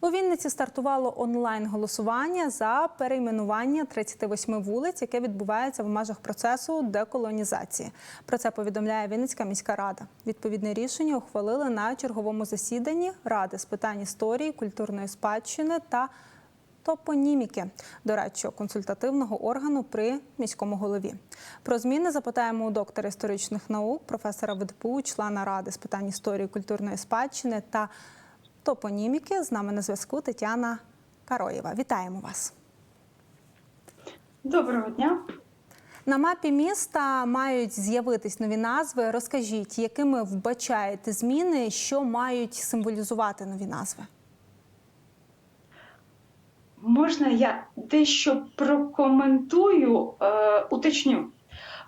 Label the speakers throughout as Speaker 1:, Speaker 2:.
Speaker 1: У Вінниці стартувало онлайн-голосування за перейменування 38 вулиць, яке відбувається в межах процесу деколонізації. Про це повідомляє Вінницька міська рада. Відповідне рішення ухвалили на черговому засіданні Ради з питань історії, культурної спадщини та топоніміки, дорадчого консультативного органу при міському голові. Про зміни запитаємо у доктора історичних наук, професора ВДПУ, члена ради з питань історії, культурної спадщини та топоніміки. З нами на зв'язку Тетяна Кароєва. Вітаємо вас.
Speaker 2: Доброго дня.
Speaker 1: На мапі міста мають з'явитись нові назви. Розкажіть, якими вбачаєте зміни, що мають символізувати нові назви?
Speaker 2: Можна я дещо прокоментую, е, уточню.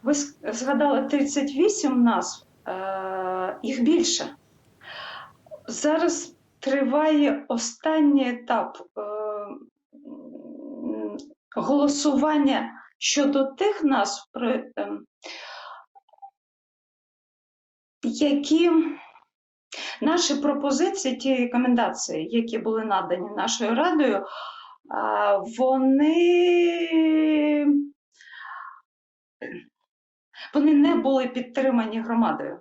Speaker 2: Ви згадали 38 назв, е, їх більше. Зараз триває останній етап е, голосування щодо тих про, ем, які наші пропозиції, ті рекомендації, які були надані нашою радою, вони, вони не були підтримані громадою.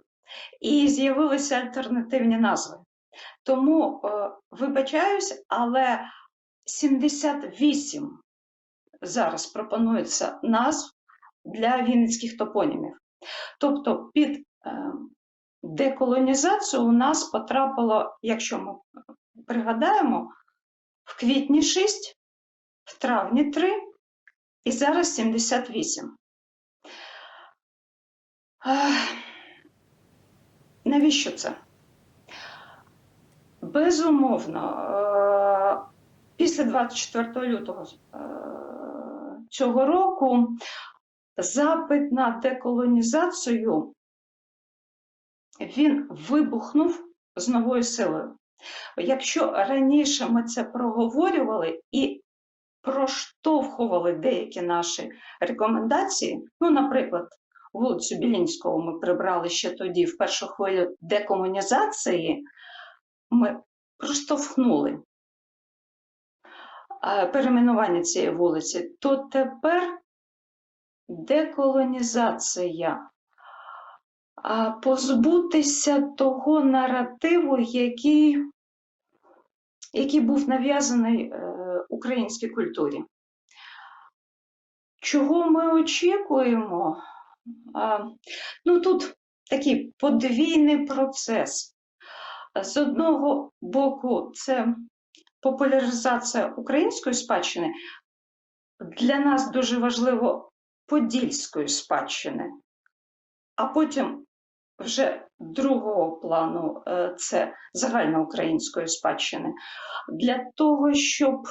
Speaker 2: І з'явилися альтернативні назви. Тому е, вибачаюсь, але 78 зараз пропонується назв для вінницьких топонімів. Тобто під е, деколонізацію у нас потрапило, якщо ми пригадаємо, в квітні 6, в травні 3 і зараз 78. Ех, Навіщо це? Безумовно, е, після 24 лютого е, цього року запит на деколонізацію він вибухнув з новою силою. Якщо раніше ми це проговорювали і проштовхували деякі наші рекомендації, ну, наприклад, вулицю Білінського ми прибрали ще тоді, в першу хвилю декомунізації, ми проштовхнули перейменування цієї вулиці, то тепер деколонізація позбутися того наративу, який, який був нав'язаний е, українській культурі. Чого ми очікуємо? Ну, тут такий подвійний процес. З одного боку, це популяризація української спадщини. Для нас дуже важливо подільської спадщини, а потім вже другого плану е, це загальноукраїнської спадщини. Для того, щоб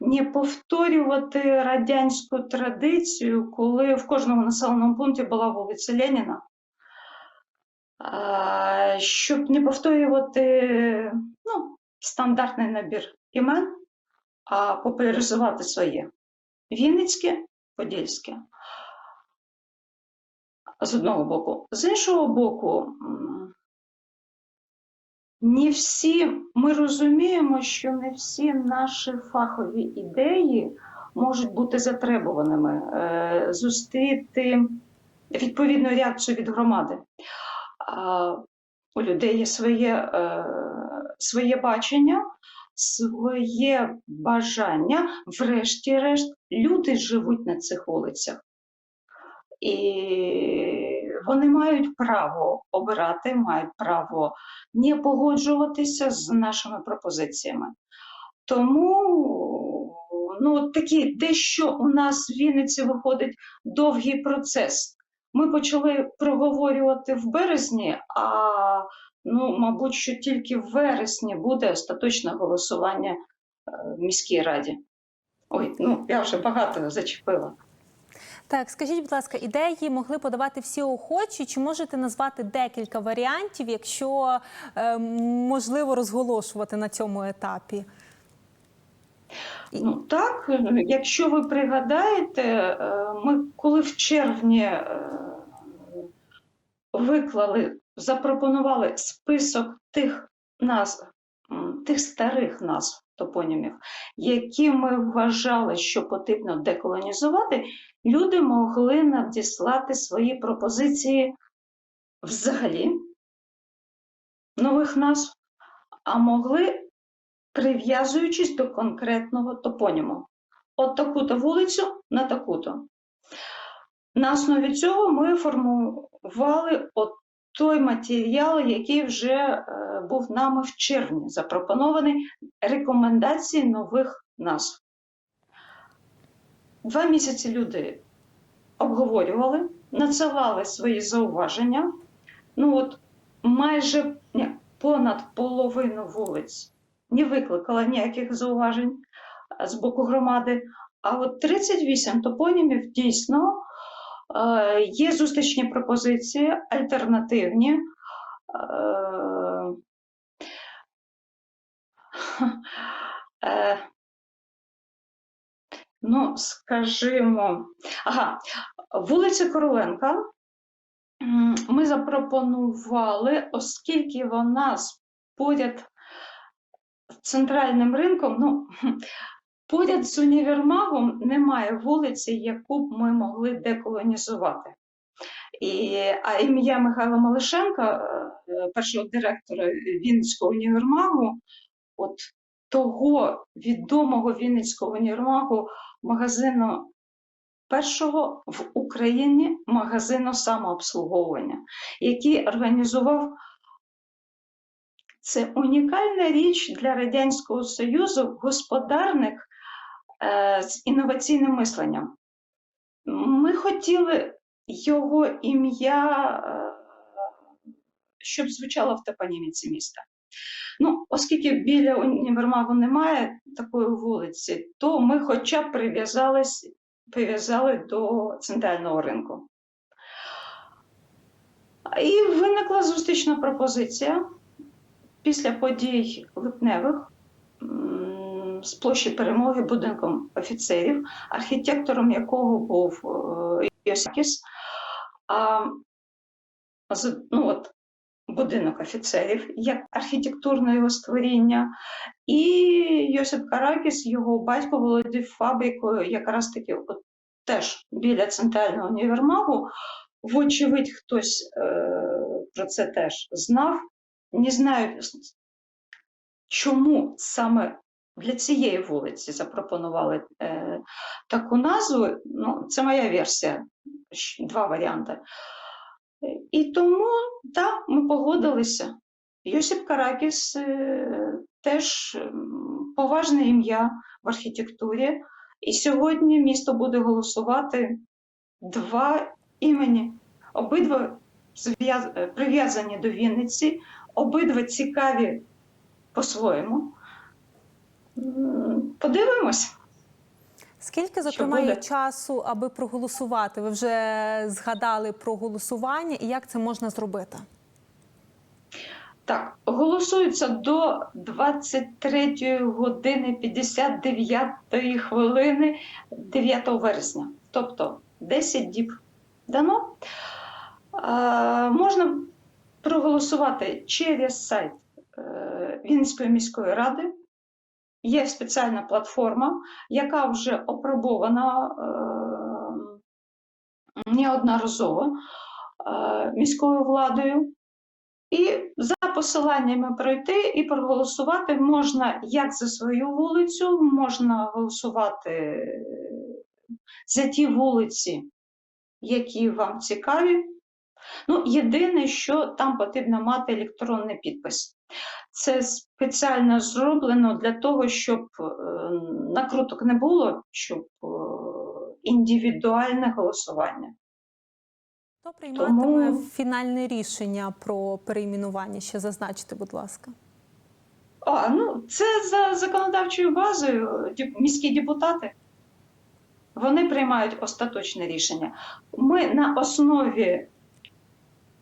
Speaker 2: не повторювати радянську традицію, коли в кожному населеному пункті була вулиця Леніна, щоб не повторювати ну, стандартний набір імен, а популяризувати своє. Вінницьке, Подільське. З одного боку. З іншого боку, не всі, ми розуміємо, що не всі наші фахові ідеї можуть бути затребуваними, е, зустріти відповідну реакцію від громади. У людей є своє, е, своє бачення, своє бажання. Врешті-решт, люди живуть на цих вулицях. І вони мають право обирати, мають право не погоджуватися з нашими пропозиціями. Тому ну, такий дещо у нас в Вінниці виходить довгий процес. Ми почали проговорювати в березні, а ну, мабуть, що тільки в вересні буде остаточне голосування е, в міській раді. Ой, ну я вже багато зачепила.
Speaker 1: Так, скажіть, будь ласка, ідеї могли подавати всі охочі, чи можете назвати декілька варіантів, якщо е, можливо розголошувати на цьому етапі?
Speaker 2: Ну так, якщо ви пригадаєте, е, ми коли в червні е, виклали, запропонували список тих назв, тих старих назв топонімів, які ми вважали, що потрібно деколонізувати, люди могли надіслати свої пропозиції взагалі нових назв, а могли прив'язуючись до конкретного топоніму. От таку-то вулицю на таку-то. На основі цього ми формували от той матеріал, який вже е, був нами в червні запропонований рекомендації нових назв. Два місяці люди обговорювали, надсилали свої зауваження. Ну от майже ні, понад половину вулиць не викликала ніяких зауважень з боку громади. А от 38 топонімів дійсно е, є зустрічні пропозиції, альтернативні. Е, е, Ну, скажімо, ага, вулиця Короленка ми запропонували, оскільки вона поряд центральним ринком, ну, поряд з універмагом немає вулиці, яку б ми могли деколонізувати. І, а ім'я Михайла Малишенка, е, першого директора Вінницького універмагу, от того відомого Вінницького універмагу, магазину першого в Україні магазину самообслуговування, який організував це унікальна річ для Радянського Союзу, господарник е, з інноваційним мисленням. Ми хотіли його ім'я, е, щоб звучало в топоніміці міста. Ну, оскільки біля універмагу немає такої вулиці, то ми хоча б прив'язали до центрального ринку. І виникла зустрічна пропозиція після подій липневих з площі перемоги будинком офіцерів, архітектором якого був е, Йосакіс. А, ну, от, будинок офіцерів як архітектурне його створіння, і Йосип Каракіс, його батько, володів фабрикою, якраз таки от, теж біля центрального універмагу. Вочевидь, хтось е, про це теж знав. Не знаю, чому саме для цієї вулиці запропонували е, таку назву. Ну, це моя версія, два варіанти. І тому, так, ми погодилися. Йосип Каракіс е, теж поважне ім'я в архітектурі. І сьогодні місто буде голосувати два імені. Обидва прив'язані до Вінниці, обидва цікаві по-своєму. Подивимось.
Speaker 1: Скільки, зокрема, є часу, аби проголосувати? Ви вже згадали про голосування і як це можна зробити?
Speaker 2: Так, голосується до 23 години 59 хвилини 9 вересня, тобто 10 діб дано. Можна проголосувати через сайт е, Вінницької міської ради. Є спеціальна платформа, яка вже опробована е, неодноразово е, міською владою. І за посиланнями пройти і проголосувати можна як за свою вулицю, можна голосувати за ті вулиці, які вам цікаві. Ну, єдине, що там потрібно мати електронний підпис. Це спеціально зроблено для того, щоб е, накруток не було, щоб е, індивідуальне голосування.
Speaker 1: Хто прийматиме
Speaker 2: Тому-
Speaker 1: фінальне рішення про перейменування? Ще зазначте, будь ласка.
Speaker 2: А, ну, це за законодавчою базою міські депутати. Вони приймають остаточне рішення. Ми на основі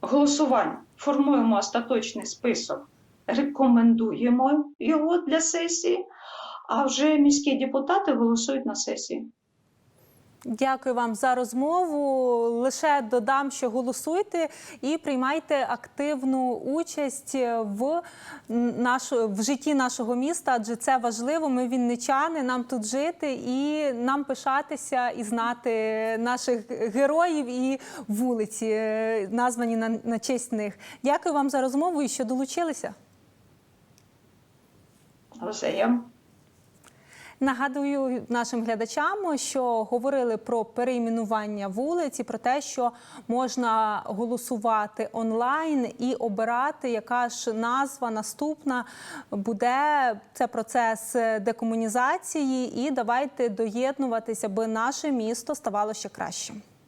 Speaker 2: голосувань формуємо остаточний список, рекомендуємо його для сесії, а вже міські депутати голосують на сесії.
Speaker 1: Дякую вам за розмову. Лише додам, що голосуйте і приймайте активну участь в нашу в житті нашого міста, адже це важливо. Ми вінничани, нам тут жити і нам пишатися і знати наших героїв і вулиці, е, названі на, на честь них. Дякую вам за розмову і що долучилися.
Speaker 2: Розеєм.
Speaker 1: Нагадую нашим глядачам, що говорили про перейменування вулиці, про те, що можна голосувати онлайн і обирати, яка ж назва наступна буде. Це процес декомунізації, і давайте доєднуватися, аби наше місто ставало ще кращим.